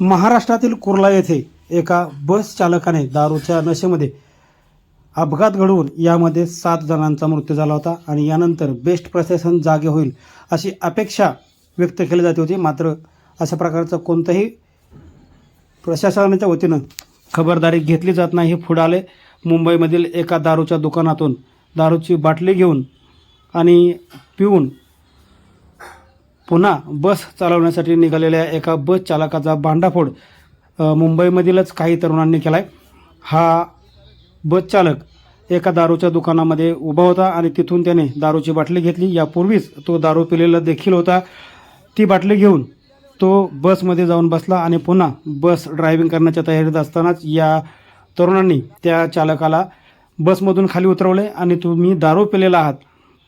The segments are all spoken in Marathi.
महाराष्ट्रातील कुर्ला येथे एका बस चालकाने दारूच्या नशेमध्ये अपघात घडवून यामध्ये सात जणांचा मृत्यू झाला होता आणि यानंतर बेस्ट प्रशासन जागे होईल अशी अपेक्षा व्यक्त केली जाते होती. मात्र अशा प्रकारचं कोणतंही प्रशासनाच्या वतीनं खबरदारी घेतली जात नाही. हे पुढे आले मुंबईमधील एका दारूच्या दुकानातून. दारूची बाटली घेऊन आणि पिऊन पुन्हा बस चालवण्यासाठी निघालेल्या एका बस चालकाचा भांडाफोड मुंबईमधीलच काही तरुणांनी केला आहे हा बस चालक एका दारूच्या दुकानामध्ये उभा होता आणि तिथून त्याने दारूची बाटली घेतली. यापूर्वीच तो दारू पिलेला देखील होता. ती बाटली घेऊन तो बसमध्ये जाऊन बसला आणि पुन्हा बस ड्रायव्हिंग करण्याच्या तयारीत असतानाच या तरुणांनी त्या चालकाला बसमधून खाली उतरवले आणि तुम्ही दारू पिलेला आहात.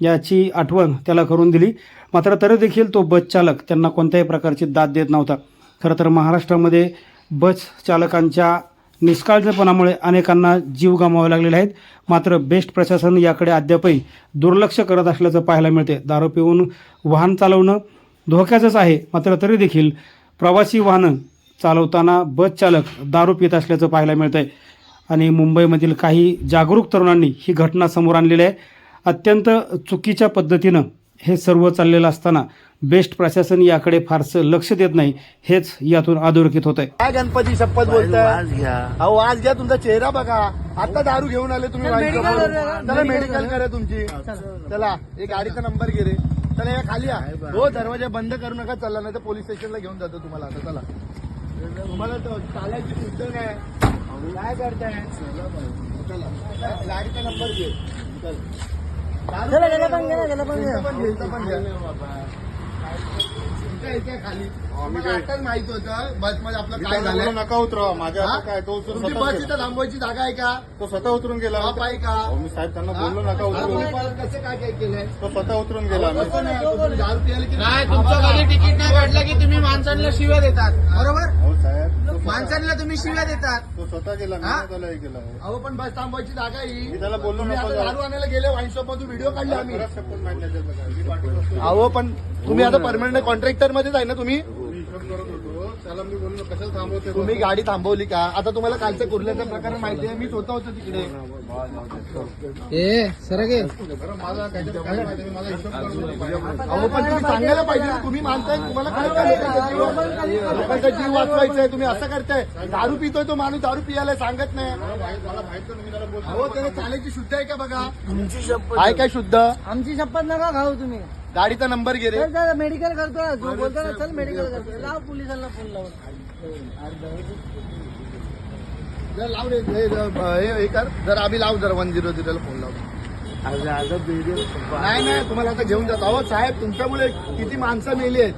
याची आठवण त्याला करून दिली. मात्र तरी देखील तो बस चालक त्यांना कोणत्याही प्रकारची दाद देत नव्हता. खरं तर महाराष्ट्रामध्ये बस चालकांच्या निष्काळजीपणामुळे अनेकांना जीव गमावे लागलेले आहेत. मात्र बेस्ट प्रशासन याकडे अद्यापही दुर्लक्ष करत असल्याचं पाहायला मिळते. दारू पिऊन वाहन चालवणं धोक्याचंच आहे. मात्र तरी देखील प्रवासी वाहनं चालवताना बस चालक दारू पित असल्याचं पाहायला मिळतंय. आणि मुंबईमधील काही जागरूक तरुणांनी ही घटना समोर आणलेली आहे. अत्यंत चुकीच्या पद्धतीनं हे सर्व चाललेलं असताना बेस्ट प्रशासन याकडे फारसं लक्ष देत नाही हेच यातून अधोरेखित होत आहे काय गणपती शपथ बोलताय? अहो आज घ्या तुमचा चेहरा बघा. आता दारू घेऊन आले तुम्ही. चला मेडिकल करा तुमची. चला एक गाडीचा नंबर घे रे. चला या खाली या. हो दरवाजा बंद करू नका चला नाही तर पोलीस स्टेशनला घेऊन जातो तुम्हाला आता. चला. तुम्हाला चालायची शुद्ध नाही. काय करताय? चला गाडीचा नंबर घे. चल. गेला गेला पण गेला, गेला पण गेला. पण घे, पण खाली आताच माहीत होतं बसमध्ये आपलं काय झालं नका उतरवा माझ्या हा? आता काय तो उतरून तुमची स्वतः बस. इथं थांबवायची जागा आहे का? तो स्वतः उतरून गेला. बाप आहे का? अहो, मी साहेब त्यांना बोललो हा? नका अरे उतरून तुम्ही परत कसं काय काय केलंय? तो स्वतः उतरून गेला. मी कसं नाही? तुम्ही दारू प्यायला की नाही तुमचं कधी तिकीट नाही काढलं की तुम्ही माणसांना शिव्या देतात. बरोबर? हो साहेब तो स्वतः- माणसांना तुम्ही शिव्या देतात. तो स्वतः गेला मी हा? नाही त्याला हे अहो पण बस थांबवायची जागा आहे. ही. मी त्याला बोललो तुम्ही नको आता जाऊ. दारू आणायला गेले वाईन शॉप मधून व्हिडिओ काढले आम्ही. अहो पण तुम्ही आता परमनंट कॉन्ट्रॅक्टर मध्येच आहे ना तुम्ही? करत होतो. त्याला मी बोललो कशाला थांबवते तुम्ही गाडी थांबवली का? आता तुम्हाला कालचं कुर्ल्याचं प्रकरण माहिती आहे. मी स्वतः होतो तिकडे. ए सर गे माझा माझा हिशोब. अहो पण तुम्ही सांगायला पाहिजे तुम्ही मानताय तुम्हाला काय काय लोकांचा जीव वाचवायचा आहे तुम्ही असं करताय. दारू पितोय तो माणूस दारू पियाला सांगत नाही. अहो त्याला चालायची शुद्ध आहे का बघा? तुमची शपथ आहे काय शुद्ध? आमची शपथ नका खाऊ तुम्ही. गाडीचा नंबर घे रे. चल मेडिकल करतो. जो बोलतो ना चल मेडिकल करतो. लाव पोलिसांना फोन लावून. जर लाव रे हे हे- हे कर. जर आम्ही लाव जर वन झिरो झिरोला फोन लाव नाही नाही तुम्हाला आता घेऊन जातो. अहो साहेब तुमच्यामुळे किती माणसं मेली आहेत.